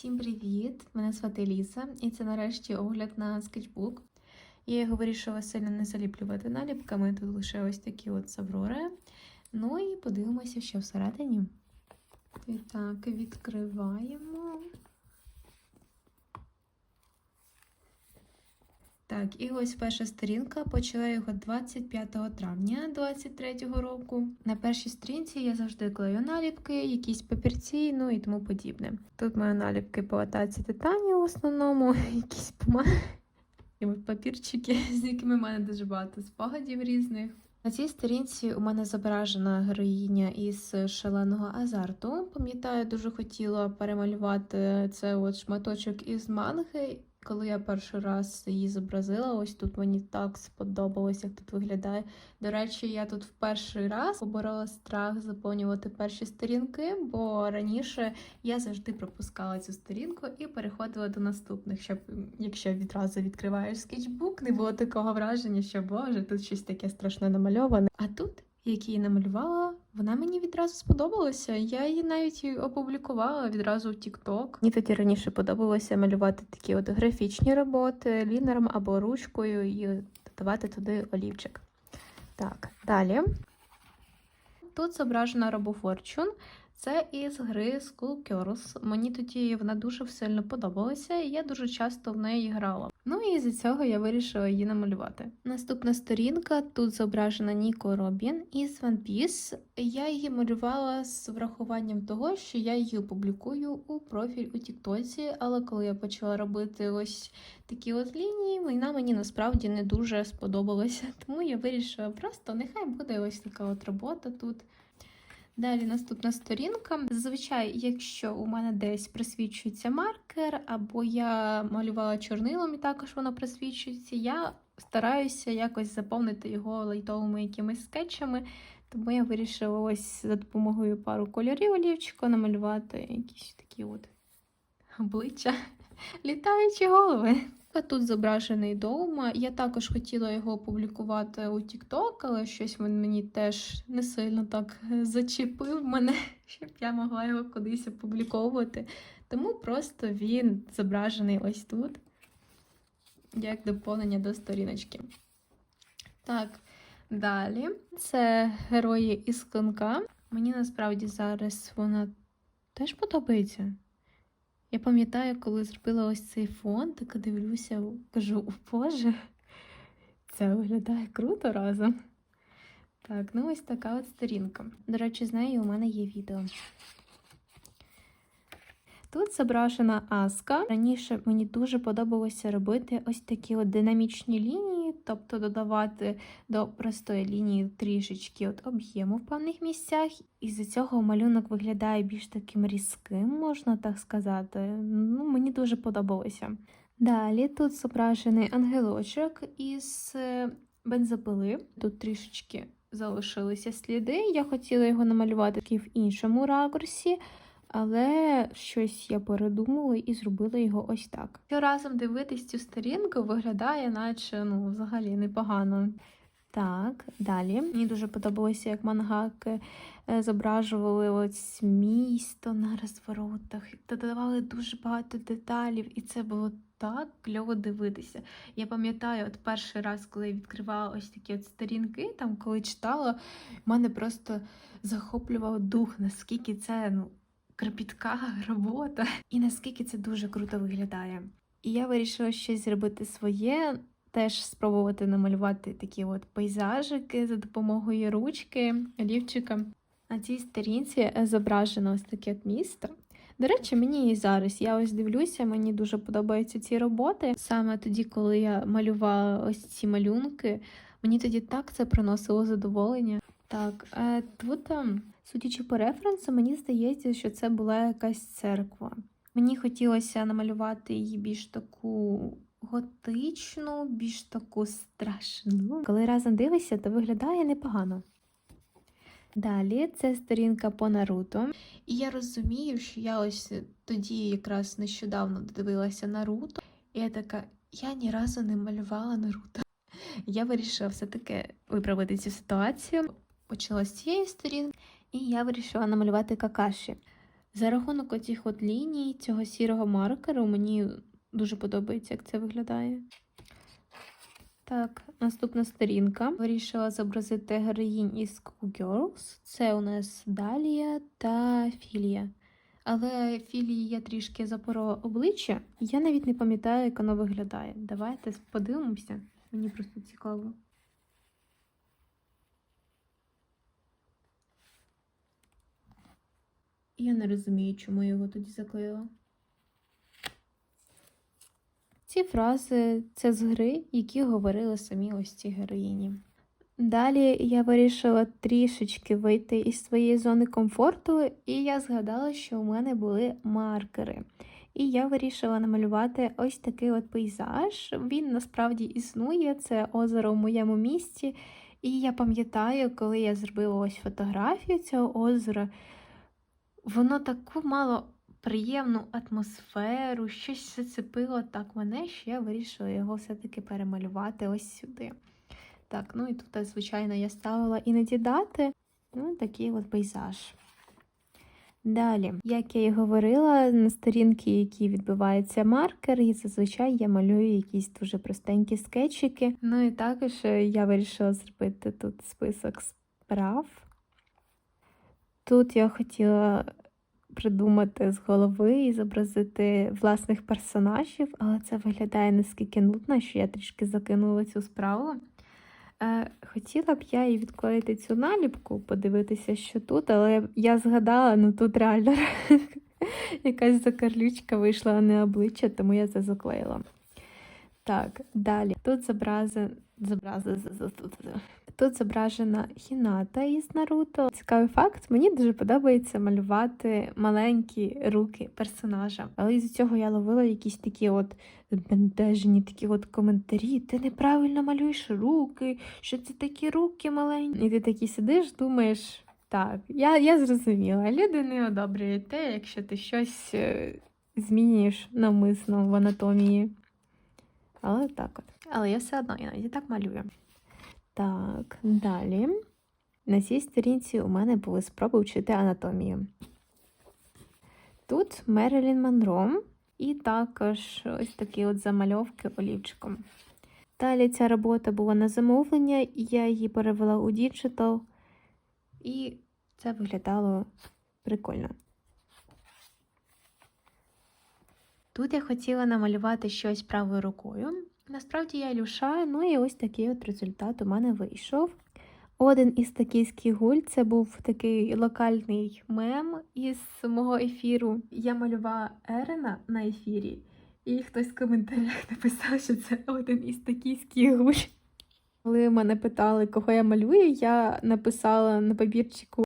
Всім привіт! Мене звати Ліса, і це нарешті огляд на скетчбук. Я його вирішила сильно не заліплювати наліпками, тут лише ось такі от саврори. Ну і подивимося, що всередині. І так, відкриваємо. Так, і ось перша сторінка. Почала його 25 травня 2023 року. На першій сторінці я завжди клею наліпки, якісь папірці, ну і тому подібне. Тут маю наліпки по атаці титанів в основному, якісь помади і папірчики, з якими в мене дуже багато спогадів різних. На цій сторінці у мене зображена героїня із шаленого азарту. Пам'ятаю, дуже хотіла перемалювати це от шматочок із манги. Коли я перший раз її зобразила, ось тут мені так сподобалось, як тут виглядає. До речі, я тут в перший раз поборола страх заповнювати перші сторінки, бо раніше я завжди пропускала цю сторінку і переходила до наступних, щоб якщо відразу відкриваєш скетчбук, не було такого враження, що боже, тут щось таке страшне намальоване. А тут, як її намалювала, вона мені відразу сподобалася. Я її навіть опублікувала відразу в TikTok. Мені тоді раніше подобалося малювати такі от графічні роботи лінером або ручкою і додавати туди олівчик. Так, далі. Тут зображена RoboFortune. Це із гри School Girls. Мені тоді вона дуже сильно подобалася, і я дуже часто в неї грала. Ну і з цього я вирішила її намалювати. Наступна сторінка тут зображена Ніко Робін із One Piece. Я її малювала з врахуванням того, що я її опублікую у профіль у Тіктоці, але коли я почала робити ось такі от лінії, вона мені насправді не дуже сподобалася. Тому я вирішила просто нехай буде ось така от робота тут. Далі наступна сторінка. Зазвичай, якщо у мене десь присвічується маркер, або я малювала чорнилом і також воно присвічується, я стараюся якось заповнити його лайтовими якимись скетчами. Тому я вирішила ось за допомогою пару кольорів олівчика намалювати якісь такі от обличчя, літаючі голови. А тут зображений дома. Я також хотіла його опублікувати у TikTok, але щось він мені теж не сильно так зачепив мене, щоб я могла його кудись опубліковувати. Тому просто він зображений ось тут, як доповнення до сторіночки. Так, далі це герої із конка. Мені насправді зараз вона теж подобається. Я пам'ятаю, коли зробила ось цей фон, так дивлюся, кажу, о Боже, це виглядає круто разом. Так, ну ось така от сторінка. До речі, з нею у мене є відео. Тут зображена аска. Раніше мені дуже подобалося робити ось такі от динамічні лінії, тобто додавати до простої лінії трішечки от об'єму в певних місцях. І з цього малюнок виглядає більш таким різким, можна так сказати. Ну, Мені дуже подобалося. Далі тут зображений ангелочок із е, бензопили. Тут трішечки залишилися сліди. Я хотіла його намалювати в іншому ракурсі. Але щось я передумала і зробила його ось так. Що разом дивитись цю сторінку виглядає, наче ну, взагалі непогано. Так, далі. Мені дуже подобалося, як мангаки е, зображували ось місто на розворотах, додавали дуже багато деталів, і це було так кльово дивитися. Я пам'ятаю, от перший раз, коли я відкривала ось такі от сторінки, там коли читала, в мене просто захоплював дух, наскільки це ну, кропітка робота, і наскільки це дуже круто виглядає. І я вирішила щось зробити своє, теж спробувати намалювати такі от пейзажики за допомогою ручки, олівчика. На цій сторінці зображено ось таке місто. До речі, мені і зараз я ось дивлюся, мені дуже подобаються ці роботи. Саме тоді, коли я малювала ось ці малюнки, мені тоді так це приносило задоволення. Так, е, тут, там, судячи по референсу, мені здається, що це була якась церква. Мені хотілося намалювати її більш таку готичну, більш таку страшну. Коли разом дивишся, то виглядає непогано. Далі це сторінка по Наруто. І я розумію, що я ось тоді якраз нещодавно дивилася Наруто, і я така, я ні разу не малювала Наруто. Я вирішила все-таки виправити цю ситуацію. Почала з цієї сторінки, і я вирішила намалювати какаші. За рахунок оцих от ліній, цього сірого маркеру, мені дуже подобається, як це виглядає. Так, наступна сторінка. Вирішила зобразити героїнь із Schoolgirls. Це у нас Далія та Філія. Але Філії я трішки запорола обличчя. Я навіть не пам'ятаю, як воно виглядає. Давайте подивимося. Мені просто цікаво. Я не розумію, чому я його тоді заклеїла. Ці фрази це з гри, які говорили самі ось ці героїні. Далі я вирішила трішечки вийти із своєї зони комфорту, і я згадала, що у мене були маркери. І я вирішила намалювати ось такий от пейзаж. Він насправді існує, це озеро в моєму місті. І я пам'ятаю, коли я зробила ось фотографію цього озера, воно таку мало приємну атмосферу, щось зацепило так мене, що я вирішила його все-таки перемалювати ось сюди. Так, ну і тут, звичайно, я ставила іноді дати. Ну, такий от пейзаж. Далі, як я і говорила, на сторінки, які відбиваються маркер, і зазвичай я малюю якісь дуже простенькі скетчики. Ну і також е, я вирішила зробити тут список справ. Тут я хотіла придумати з голови і зобразити власних персонажів, але це виглядає наскільки нудно, що я трішки закинула цю справу. Е, Хотіла б я і відклеїти цю наліпку, подивитися, що тут, але я згадала, ну тут реально якась закарлючка вийшла, а не обличчя, тому я це заклеїла. Так, далі. Тут зобразен... зобрази... тут... Зображена Хіната із Наруто. Цікавий факт, мені дуже подобається малювати маленькі руки персонажа. Але із цього я ловила якісь такі от бентежні такі от коментарі. Ти неправильно малюєш руки, що це такі руки маленькі. І ти такий сидиш, думаєш, так, я, я зрозуміла, люди не одобрюють те, якщо ти щось е, змінюєш навмисно в анатомії. Але так от. Але я все одно іноді так малюю. Так, далі. На цій сторінці у мене були спроби вчити анатомію. Тут Мерилін Монро і також ось такі от замальовки олівчиком. Далі ця робота була на замовлення, і я її перевела у діджитал, і це виглядало прикольно. Тут я хотіла намалювати щось правою рукою. Насправді я люша, ну і ось такий от результат у мене вийшов. Один із токійських гуль це був такий локальний мем із мого ефіру. Я малювала Ерена на ефірі, і хтось в коментарях написав, що це один із токійських гуль. Коли мене питали, кого я малюю, я написала на папірчику.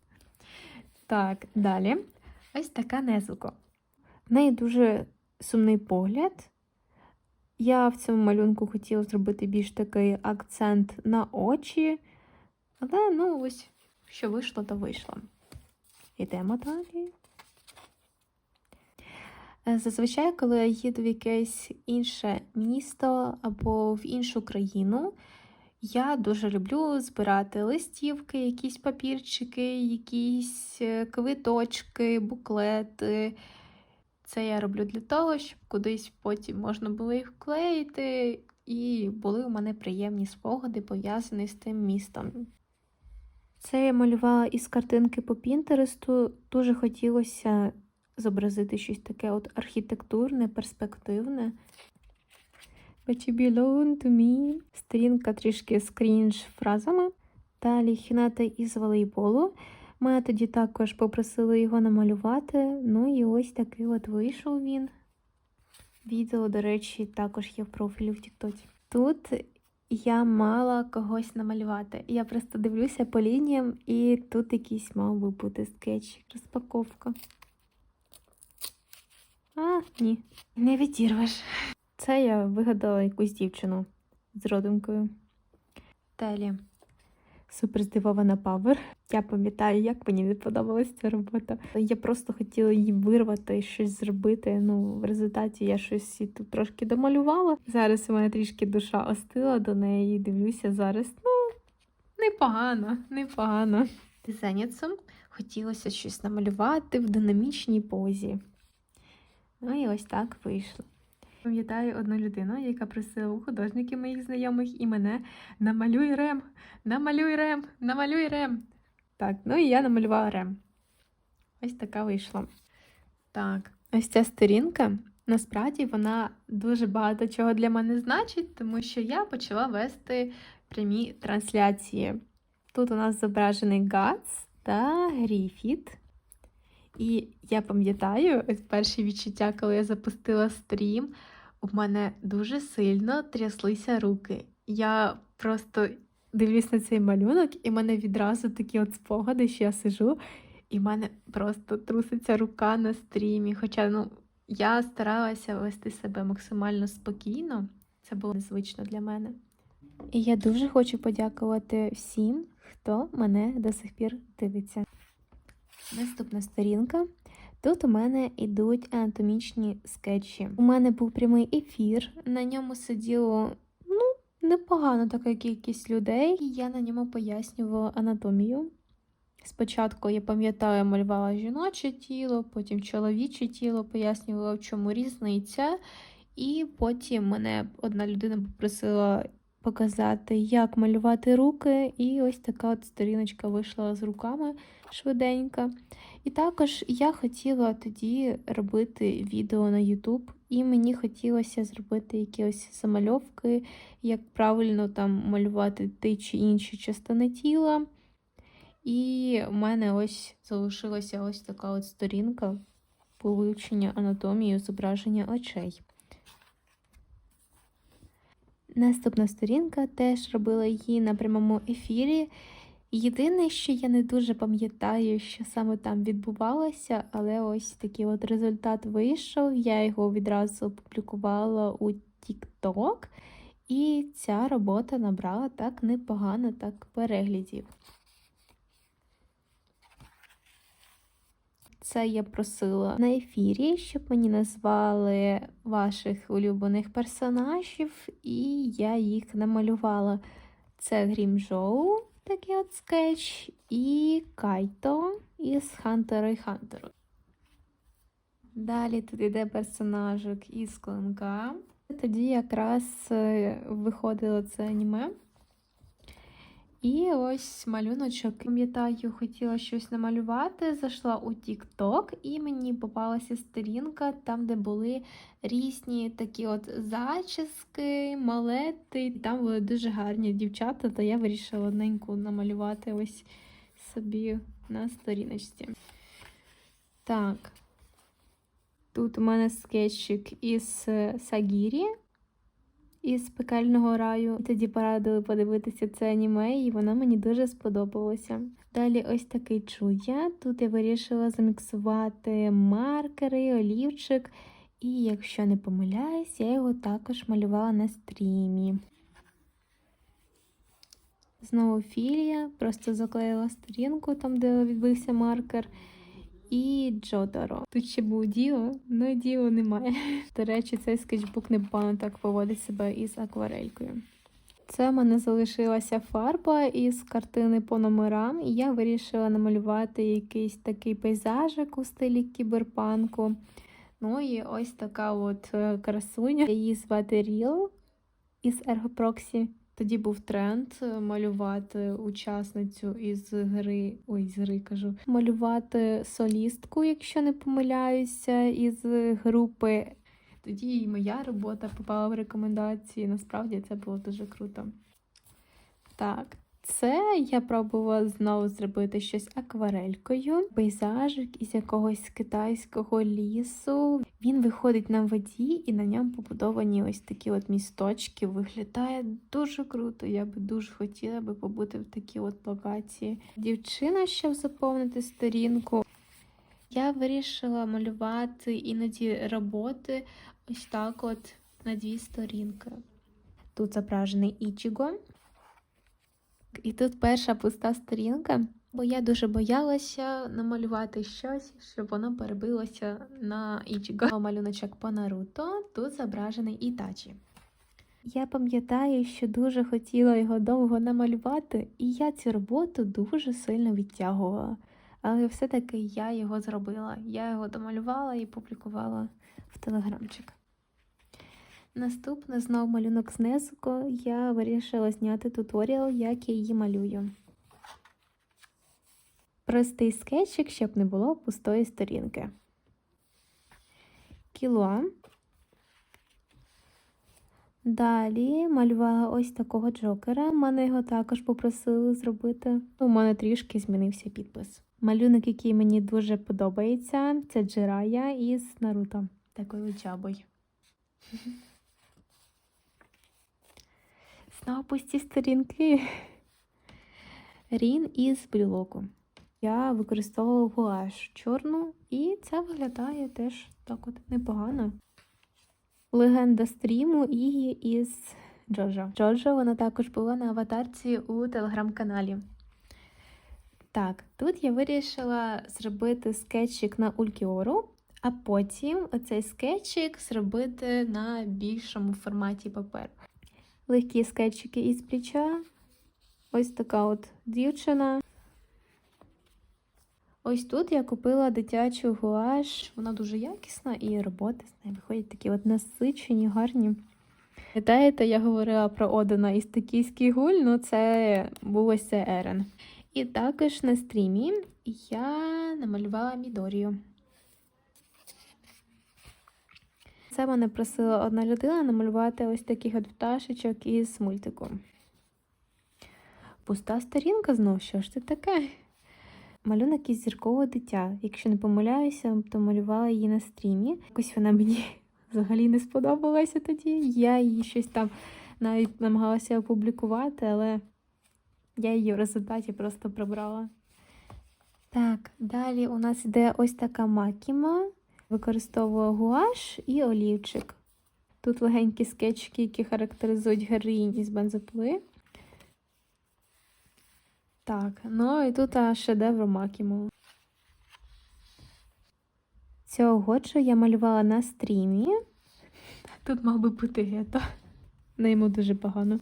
Так, далі. Ось така незуко. В неї дуже сумний погляд. Я в цьому малюнку хотіла зробити більш такий акцент на очі, але ну ось, що вийшло, то вийшло. Йдемо далі. Е, Зазвичай, коли я їду в якесь інше місто або в іншу країну, я дуже люблю збирати листівки, якісь папірчики, якісь е, квиточки, буклети. Це я роблю для того, щоб кудись потім можна було їх вклеїти, і були у мене приємні спогади, пов'язані з тим містом. Це я малювала із картинки по Пінтересту. Дуже хотілося зобразити щось таке от архітектурне, перспективне. But you belong to me. Сторінка трішки з крінж фразами. Далі хіната із волейболу. Ми тоді також попросили його намалювати. Ну і ось такий от вийшов він. Відео, до речі, також є в профілі в Тіктоці. Тут я мала когось намалювати. Я просто дивлюся по лініям, і тут якийсь мав би бути скетч, розпаковка. А, ні, не відірвеш. Це я вигадала якусь дівчину з родинкою. Далі. Супер здивована Павер. Я пам'ятаю, як мені не подобалась ця робота. Я просто хотіла її вирвати, щось зробити. Ну, в результаті я щось і тут трошки домалювала. Зараз у мене трішки душа остила до неї. Дивлюся зараз. Ну, непогано, непогано. Дизайнерцем хотілося щось намалювати в динамічній позі. Ну і ось так вийшло. Пам'ятаю одну людину, яка просила у художників моїх знайомих і мене намалюй рем, намалюй рем, намалюй рем. Так, ну і я намалювала рем. Ось така вийшла. Так, ось ця сторінка. Насправді вона дуже багато чого для мене значить, тому що я почала вести прямі трансляції. Тут у нас зображений Гац та Гріфіт. І я пам'ятаю перші відчуття, коли я запустила стрім, у мене дуже сильно тряслися руки. Я просто дивлюсь на цей малюнок, і в мене відразу такі от спогади, що я сижу, і в мене просто труситься рука на стрімі. Хоча ну, я старалася вести себе максимально спокійно, це було незвично для мене. І я дуже хочу подякувати всім, хто мене до сих пір дивиться. Наступна сторінка. Тут у мене йдуть анатомічні скетчі. У мене був прямий ефір, на ньому сиділо ну, непогано така кількість людей, і я на ньому пояснювала анатомію. Спочатку, я пам'ятаю, малювала жіноче тіло, потім чоловіче тіло, пояснювала, в чому різниця. І потім мене одна людина попросила показати, як малювати руки, і ось така от сторіночка вийшла з руками швиденько. І також я хотіла тоді робити відео на YouTube, і мені хотілося зробити якісь замальовки, як правильно там малювати ті чи інші частини тіла. І в мене ось залишилася ось така от сторінка по вивченню анатомії зображення очей. Наступна сторінка теж робила її на прямому ефірі. Єдине, що я не дуже пам'ятаю, що саме там відбувалося, але ось такий от результат вийшов. Я його відразу опублікувала у TikTok, і ця робота набрала так непогано так переглядів. Це я просила на ефірі, щоб мені назвали ваших улюблених персонажів, і я їх намалювала. Це Грімжоу, такий от скетч, і Кайто із Хантера і Хантеру. Далі тут йде персонажик із клинка. Тоді якраз е, виходило це аніме. І ось малюночок. Пам'ятаю, хотіла щось намалювати. Зайшла у TikTok і мені попалася сторінка, там, де були різні такі от зачіски, малети. Там були дуже гарні дівчата, то я вирішила одненьку намалювати ось собі на сторіночці. Так. Тут у мене скетчик із Сагірі із пекельного раю. Тоді порадили подивитися це аніме, і воно мені дуже сподобалося. Далі ось такий чуя. Тут я вирішила заміксувати маркери, олівчик. І якщо не помиляюсь, я його також малювала на стрімі. Знову філія, просто заклеїла сторінку там, де відбився маркер. І Джодаро. Тут ще був Діо, але Діо немає. До речі, цей скетчбук непогано так поводить себе із акварелькою. Це в мене залишилася фарба із картини по номерам, і я вирішила намалювати якийсь такий пейзажик у стилі кіберпанку. Ну і ось така от е, красуня. Її звати Ріл із Ergoproxy. Тоді був тренд е, малювати учасницю із гри, ой, з гри кажу, малювати солістку, якщо не помиляюся, із групи. Тоді і моя робота попала в рекомендації. Насправді це було дуже круто. Так, це я пробувала знову зробити щось акварелькою, пейзажик із якогось китайського лісу. Він виходить на воді, і на ньому побудовані ось такі от місточки. Виглядає дуже круто. Я би дуже хотіла би побути в такій от локації. Дівчина, щоб заповнити сторінку. Я вирішила малювати іноді роботи ось так от на дві сторінки. Тут зображений Ічіго. І тут перша пуста сторінка, бо я дуже боялася намалювати щось, щоб воно перебилося на Ічіго. Малюночок по Наруто, тут зображений Ітачі. Я пам'ятаю, що дуже хотіла його довго намалювати, і я цю роботу дуже сильно відтягувала. Але все-таки я його зробила. Я його домалювала і публікувала в телеграмчик. Наступне знову малюнок з Незуко. Я вирішила зняти туторіал, як я її малюю. Простий скетчик, щоб не було пустої сторінки. Кіло. Далі малювала ось такого джокера. Мене його також попросили зробити. У мене трішки змінився підпис. Малюнок, який мені дуже подобається, це Джирая із Наруто. Такою джабою. Знову пусті сторінки. Рін із брілоку. Я використовувала гуаш чорну, і це виглядає теж так от непогано. Легенда стріму Ігі із Джоджо. Джоджо вона також була на аватарці у телеграм-каналі. Так, тут я вирішила зробити скетчик на Улькіору, а потім оцей скетчик зробити на більшому форматі паперу. Легкі скетчики із плеча. Ось така от дівчина. Ось тут я купила дитячу гуаш. Вона дуже якісна і роботи з нею виходять такі от насичені, гарні. Пам'ятаєте, я говорила про Одена із токійський гуль, ну це був ось це Ерен. І також на стрімі я намалювала Мідорію. Це мене просила одна людина намалювати ось таких от пташечок із мультику. Пуста сторінка знов, що ж це таке? Малюнок із зіркового дитя. Якщо не помиляюся, то малювала її на стрімі. Якось вона мені взагалі не сподобалася тоді. Я її щось там навіть намагалася опублікувати, але я її в результаті просто прибрала. Так, далі у нас йде ось така макіма. Використовую гуаш і олівчик. Тут легенькі скетчики, які характеризують героїнь із бензопили. Так, ну і тут шедевр Макіму. Цього годжу я малювала на стрімі. Тут мав би бути гето. На йому дуже погано.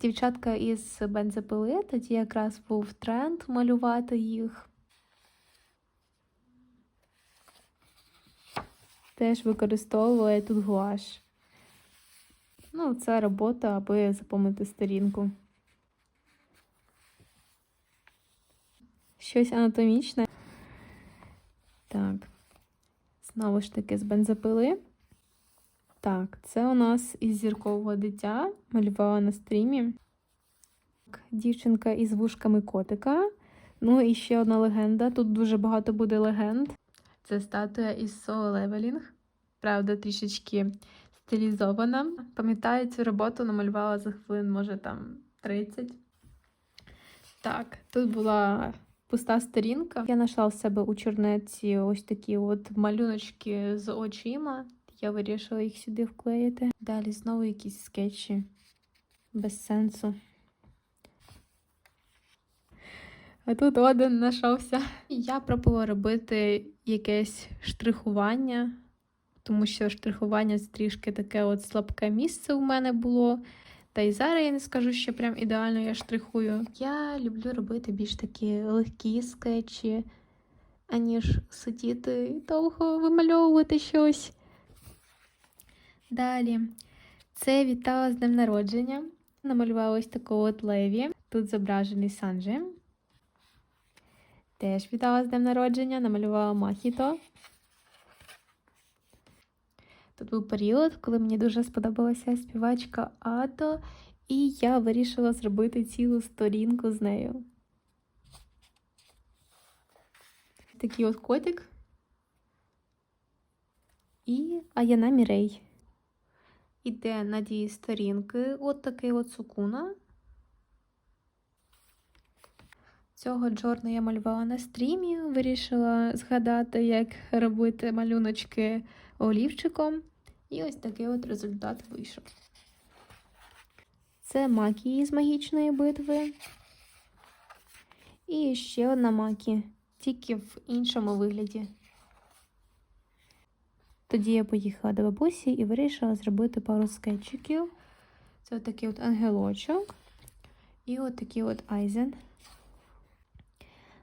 Дівчатка із бензопили, тоді якраз був тренд малювати їх. Теж використовувала я тут гуаш. Ну, це робота, аби заповнити сторінку. Щось анатомічне. Так. Знову ж таки, з бензопили. Так, це у нас із зіркового дитя. Малювала на стрімі. Дівчинка із вушками котика. Ну і ще одна легенда. Тут дуже багато буде легенд. Це статуя із Soul Leveling. Правда, трішечки стилізована. Пам'ятаю, цю роботу намалювала за хвилин, може там 30. Так, тут була пуста сторінка. Я знайшла в себе у чорнеці ось такі от малюночки з очима. Я вирішила їх сюди вклеїти. Далі знову якісь скетчі без сенсу. А тут один знайшовся. Я пробувала робити якесь штрихування тому що штрихування трішки таке от слабке місце у мене було. Та й зараз я не скажу, що прям ідеально я штрихую. Я люблю робити більш такі легкі скетчі, аніж сидіти і довго вимальовувати щось. Далі, це вітала з днем народження. Намалювала ось таку от леві. Тут зображений Санджі. Теж вітала з днем народження, намалювала Махіто. Тут був період, коли мені дуже сподобалася співачка Ато, і я вирішила зробити цілу сторінку з нею. Такий от котик. І Аяна Мірей. Іде на дії сторінки от такий от сукуна. Цього Джорна я малювала на стрімі, вирішила згадати, як робити малюночки олівчиком. І ось такий от результат вийшов. Це макі з магічної битви. І ще одна макі, тільки в іншому вигляді. Тоді я поїхала до бабусі і вирішила зробити пару скетчиків. Це такий от ангелочок. І от такий от айзен.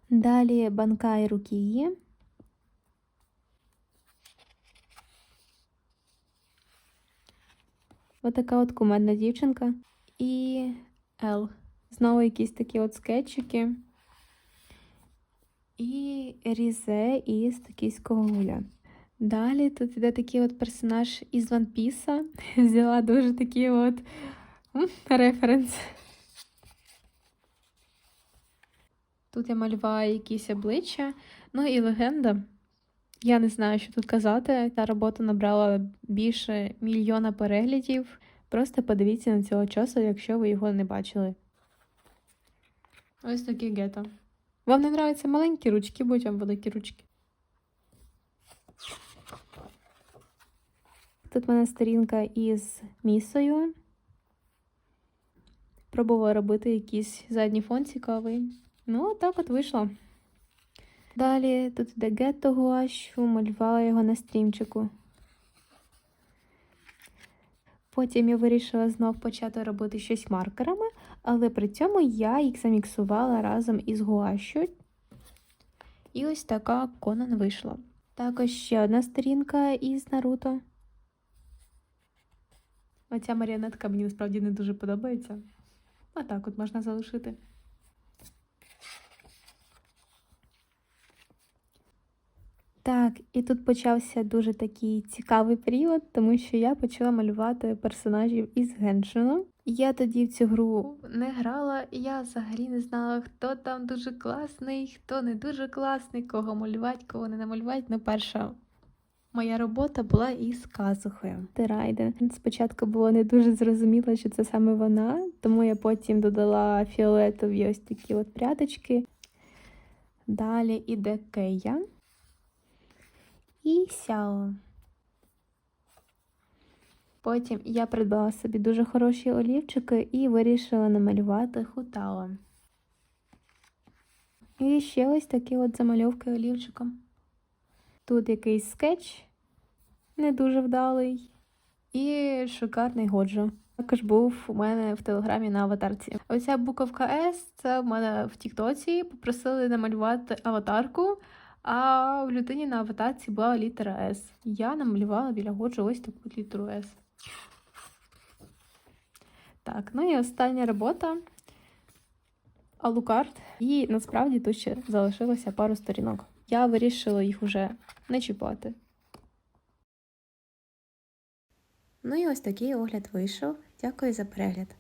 Далі Банкай Рукії. Отака от кумедна дівчинка. І Ел. Знову якісь такі от скетчики. І Різе із токійського гуля. Далі тут іде такий от персонаж із One Piece. Взяла дуже такий от референс. Тут я малювала якісь обличчя, ну і легенда. Я не знаю, що тут казати. Та робота набрала більше мільйона переглядів. Просто подивіться на цього часу, якщо ви його не бачили. Ось такі гетто. Вам не нравляться маленькі ручки, будь вам великі ручки. Тут в мене сторінка із місою. Пробувала робити якийсь задній фон цікавий. Ну, так от вийшло. Далі тут іде гетто гуащу, малювала його на стрімчику. Потім я вирішила знов почати робити щось маркерами, але при цьому я їх заміксувала разом із гуащу. І ось така Конан вийшла. Також ще одна сторінка із Наруто. Оця маріонетка мені насправді не дуже подобається. А так от можна залишити. Так, і тут почався дуже такий цікавий період, тому що я почала малювати персонажів із Геншину. Я тоді в цю гру не грала, і я взагалі не знала, хто там дуже класний, хто не дуже класний, кого малювати, кого не намалювати. Ну, перша моя робота була із казухою. Терайде. Спочатку було не дуже зрозуміло, що це саме вона, тому я потім додала фіолетові ось такі от прядочки. Далі іде Кея і сяо. Потім я придбала собі дуже хороші олівчики і вирішила намалювати хутао. І ще ось такі от замальовки олівчиком. Тут якийсь скетч не дуже вдалий. І шикарний годжо. Також був у мене в телеграмі на аватарці. Оця буковка С це в мене в Тіктоці. Попросили намалювати аватарку. А в людині на аватарці була літера С. Я намалювала біля Годжу ось таку літеру С. Так, ну і остання робота Алукарт. І насправді тут ще залишилося пару сторінок. Я вирішила їх уже не чіпати. Ну і ось такий огляд вийшов. Дякую за перегляд.